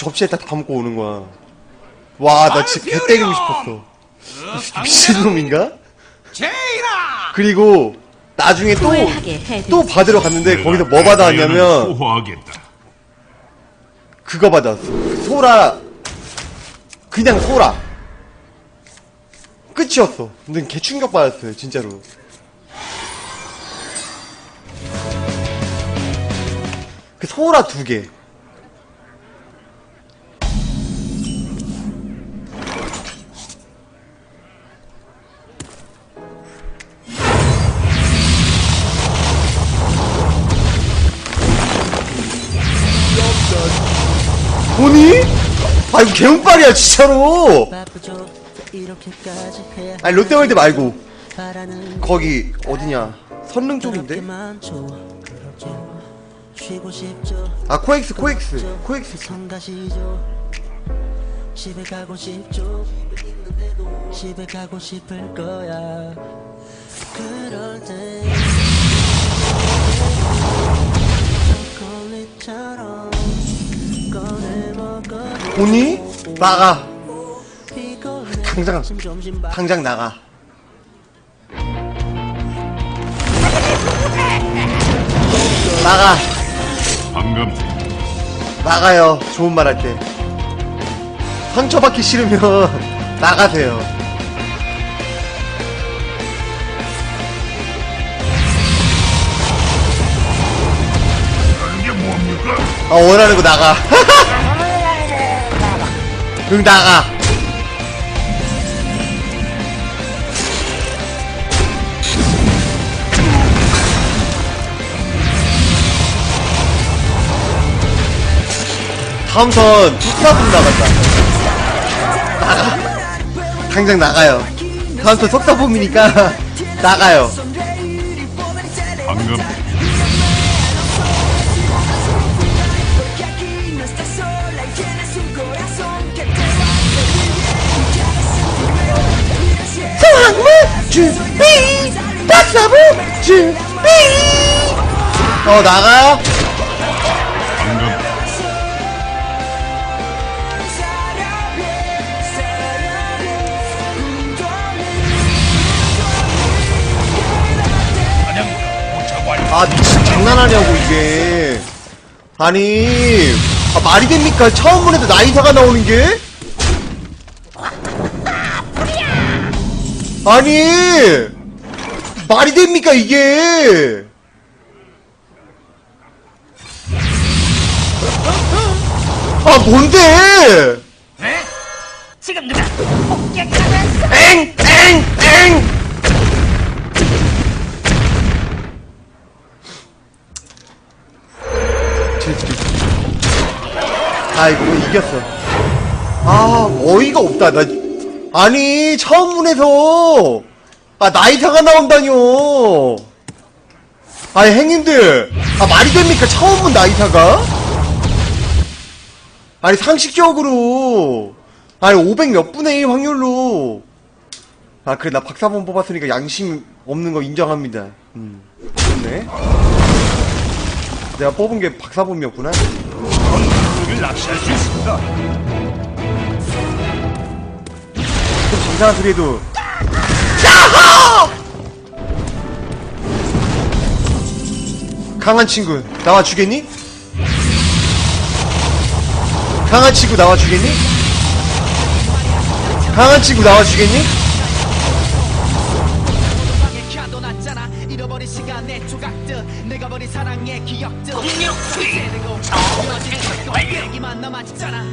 접시에다 담고 오는 거야. 와, 나 진짜 개 때리고 싶었어. 이 미친놈인가? 제이라! 그리고 나중에 또, 후회하게 해드리지. 또 받으러 갔는데 거기서 뭐 받아왔냐면. 그거 받아왔어. 그 소라, 그냥 소라. 끝이었어. 근데 개 충격 받았어요, 진짜로. 그 소라 두 개. 아 이거 개운빨이야 진짜로. 아니 롯데월드 말고. 거기 어디냐? 선릉 쪽인데? 아 코엑스 코엑스. 코엑스 집에 가고 싶죠. 집에 가고 싶을 거야. 그럴 때 초콜릿처럼 꺼내 먹어도 보니? 나가. 당장 당장 나가. 나가. 반감지. 나가요. 좋은 말 할 때. 상처받기 싫으면 나가세요? 아 원하는 거 나가 응 나가. 다음 턴 속사분 나간다 나가 당장 나가요. 다음 턴 속사분이니까 나가요. 반감 준비 박사부 준비. 어 나가. 아 미친 장난하냐고 이게. 아니 아, 말이 됩니까? 처음 보는데 나이사가 나오는 게 아니 말이 됩니까 이게? 아 뭔데? 지금 누가 폭격하면서 엥엥엥! 아이고 이겼어. 아 어이가 없다. 나 아니 처음 문에서. 아 나이사가 나온다뇨. 아니 행님들. 아 말이 됩니까? 처음 문 나이사가? 아니 상식적으로. 아니 500 몇 분의 1 확률로. 아 그래 나 박사본 뽑았으니까 양심 없는 거 인정합니다. 음. 그렇네. 내가 뽑은 게 박사본이었구나. 우리를 낚시할 수 있습니다. 이상한 소리 해도 강한 친구 나와 주겠니? 강한 친구 나와 주겠니? 강한 친구 나와 주겠니?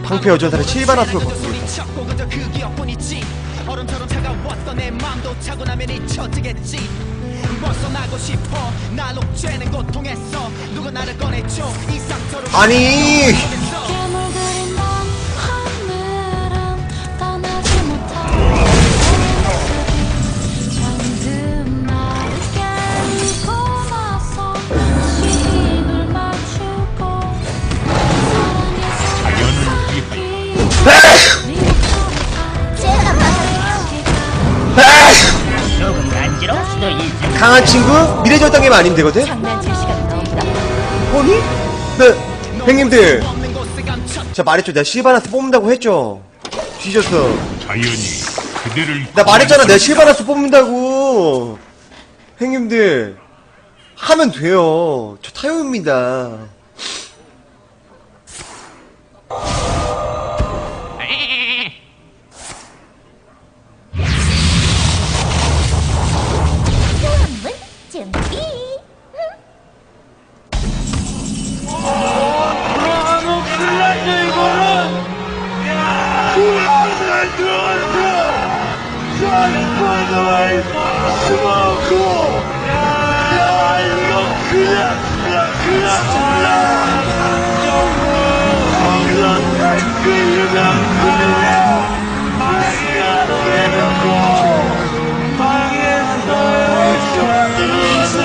방패 여전사를 칠바나트로 바꾸고 소리 얼음처럼 차가웠던 내 맘도 차고 나면 잊혀지겠지. 벗어나고 싶어. 날 옥죄는 고통에서 누가 나를 꺼내줘. 이 상처를 아니 강한 친구 미래절 당기면 아니면 되거든? 장난칠 나온다. 아니? 네 형님들 제가 말했죠. 내가 실바나스 뽑는다고 했죠. 뒤졌어. 자연이 그대를 나 말했잖아. 내가 실바나스 뽑는다고. 형님들 하면 돼요. 저 타요입니다.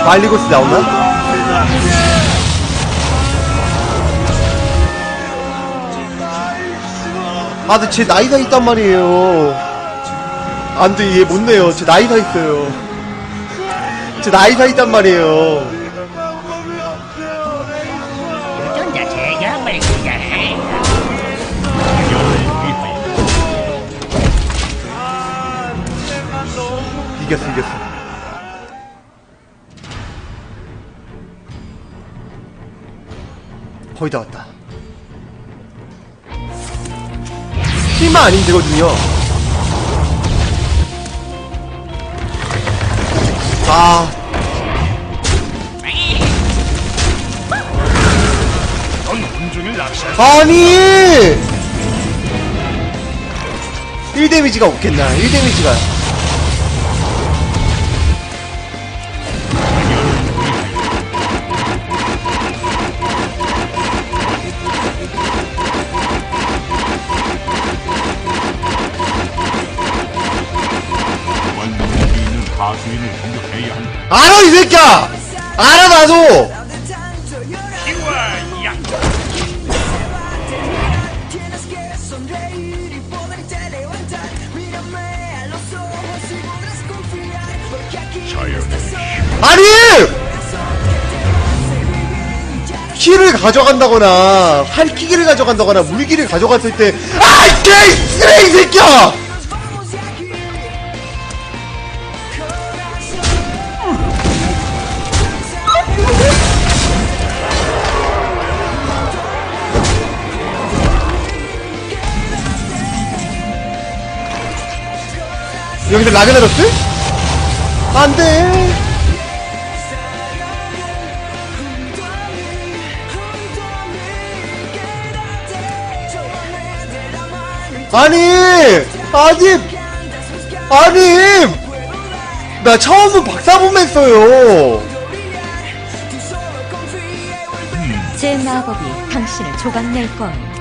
말리고스 나오나? 아, 근데 제 나이가 있단 말이에요. 안 돼, 얘 못 내요. 제 나이가 있어요. 제 나이가 있단 말이에요. 유전자. 이겼어, 이겼어. 거의 다 왔다. 힘만 아니면 되거든요. 아, 아니! 1데미지가 없겠나, 1데미지가. 완벽히 있는 하수인을 공격해야 한다. 알아, 이 새끼야! 알아, 나도! 아니! 키를 가져간다거나, 활기기를 가져간다거나, 물기를 가져갔을 때, 아, 이 개, 쓰레기 새끼야! 여기서 라그나로스? 안 돼. 아니, 아니, 아니, 나 처음은 박사범 했어요. 제 마법이 당신을 조각낼 거예요.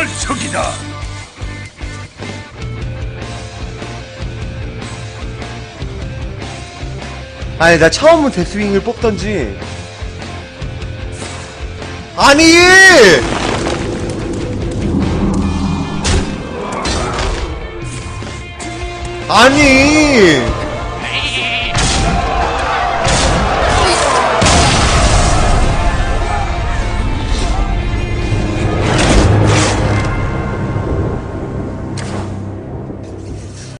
원석이다. 아니, 나 처음은 데스윙을 뽑던지. 아니! 아니!